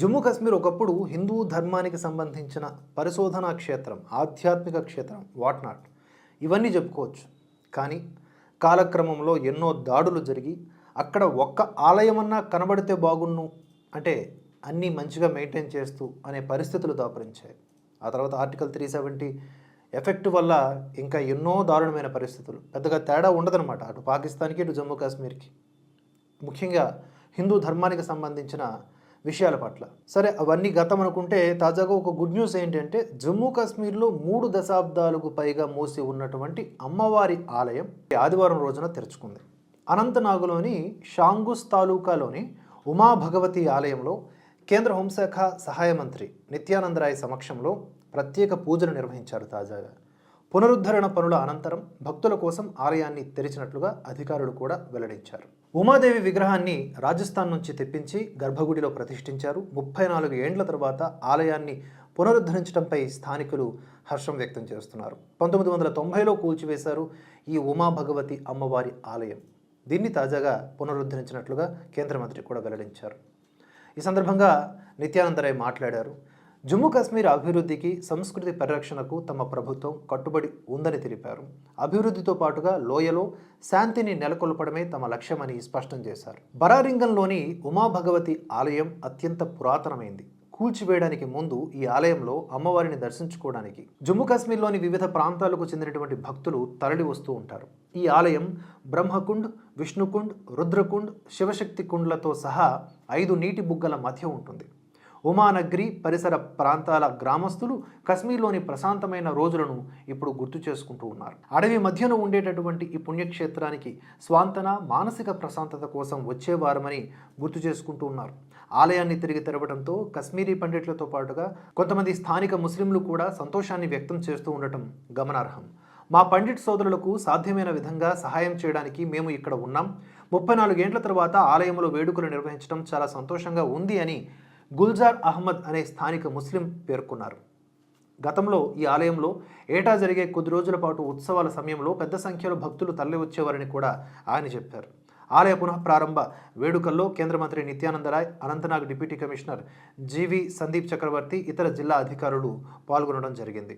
జమ్మూ కాశ్మీర్ ఒకప్పుడు హిందూ ధర్మానికి సంబంధించిన పరిశోధనా క్షేత్రం ఆధ్యాత్మిక క్షేత్రం వాట్ నాట్ ఇవన్నీ చెప్పుకోవచ్చు. కానీ కాలక్రమంలో ఎన్నో దాడులు జరిగి అక్కడ ఒక్క ఆలయమన్నా కనబడితే బాగున్ను అంటే అన్నీ మంచిగా మెయింటైన్ చేస్తూ అనే పరిస్థితులు దాపరించాయి. ఆ తర్వాత ఆర్టికల్ త్రీ సెవెంటీ ఎఫెక్ట్ వల్ల ఇంకా ఎన్నో దారుణమైన పరిస్థితులు. పెద్దగా తేడా ఉండదనమాట అటు పాకిస్తాన్కి ఇటు జమ్మూ కాశ్మీర్కి ముఖ్యంగా హిందూ ధర్మానికి సంబంధించిన విషయాల పట్ల. సరే అవన్నీ గతం అనుకుంటే తాజాగా ఒక గుడ్ న్యూస్ ఏంటంటే జమ్మూ కాశ్మీర్లో మూడు దశాబ్దాలకు పైగా మూసి ఉన్నటువంటి అమ్మవారి ఆలయం ఆదివారం రోజున తెరుచుకుంది. అనంతనాగులోని షాంగుస్ తాలూకాలోని ఉమా భగవతి ఆలయంలో కేంద్ర హోంశాఖ సహాయ మంత్రి నిత్యానందరాయ్ సమక్షంలో ప్రత్యేక పూజలు నిర్వహించారు తాజాగా. పునరుద్ధరణ పనుల అనంతరం భక్తుల కోసం ఆలయాన్ని తెరిచినట్లుగా అధికారులు కూడా వెల్లడించారు. ఉమాదేవి విగ్రహాన్ని రాజస్థాన్ నుంచి తెప్పించి గర్భగుడిలో ప్రతిష్ఠించారు. ముప్పై నాలుగు ఏండ్ల తర్వాత ఆలయాన్ని పునరుద్ధరించడంపై స్థానికులు హర్షం వ్యక్తం చేస్తున్నారు. పంతొమ్మిది వందల తొంభైలో కూల్చివేశారు ఈ ఉమా భగవతి అమ్మవారి ఆలయం. దీన్ని తాజాగా పునరుద్ధరించినట్లుగా కేంద్ర మంత్రి కూడా వెల్లడించారు. ఈ సందర్భంగా నిత్యానందరాయ్ మాట్లాడారు. జమ్మూ కాశ్మీర్ అభివృద్ధికి సంస్కృతి పరిరక్షణకు తమ ప్రభుత్వం కట్టుబడి ఉందని తెలిపారు. అభివృద్ధితో పాటుగా లోయలో శాంతిని నెలకొల్పడమే తమ లక్ష్యమని స్పష్టం చేశారు. బరారింగంలోని ఉమా భగవతి ఆలయం అత్యంత పురాతనమైంది. కూల్చివేయడానికి ముందు ఈ ఆలయంలో అమ్మవారిని దర్శించుకోవడానికి జమ్మూ కాశ్మీర్లోని వివిధ ప్రాంతాలకు చెందినటువంటి భక్తులు తరలి వస్తూ ఉంటారు. ఈ ఆలయం బ్రహ్మకుండ్ విష్ణుకుండ్ రుద్రకుండ్ శివశక్తి కుండ్లతో సహా ఐదు నీటి బుగ్గల మధ్య ఉంటుంది. ఉమానగ్రి పరిసర ప్రాంతాల గ్రామస్తులు కశ్మీర్లోని ప్రశాంతమైన రోజులను ఇప్పుడు గుర్తు చేసుకుంటూ ఉన్నారు. అడవి మధ్యన ఉండేటటువంటి ఈ పుణ్యక్షేత్రానికి స్వాంతన మానసిక ప్రశాంతత కోసం వచ్చేవారమని గుర్తు చేసుకుంటూ ఉన్నారు. ఆలయాన్ని తిరిగి తెరవడంతో కశ్మీరీ పండిట్లతో పాటుగా కొంతమంది స్థానిక ముస్లింలు కూడా సంతోషాన్ని వ్యక్తం చేస్తూ ఉండటం గమనార్హం. మా పండిట్ సోదరులకు సాధ్యమైన విధంగా సహాయం చేయడానికి మేము ఇక్కడ ఉన్నాం. ముప్పై నాలుగేండ్ల తర్వాత ఆలయంలో వేడుకలు నిర్వహించడం చాలా సంతోషంగా ఉంది అని గుల్జార్ అహ్మద్ అనే స్థానిక ముస్లిం పేర్కొన్నారు. గతంలో ఈ ఆలయంలో ఏటా జరిగే కొద్ది రోజుల పాటు ఉత్సవాల సమయంలో పెద్ద సంఖ్యలో భక్తులు తల్లి వచ్చేవారని కూడా ఆయన చెప్పారు. ఆలయ పునః ప్రారంభ వేడుకల్లో కేంద్ర మంత్రి Nityanand Rai Anantnag deputy commissioner G V Sandeep Chakravarthy ఇతర జిల్లా అధికారులు పాల్గొనడం జరిగింది.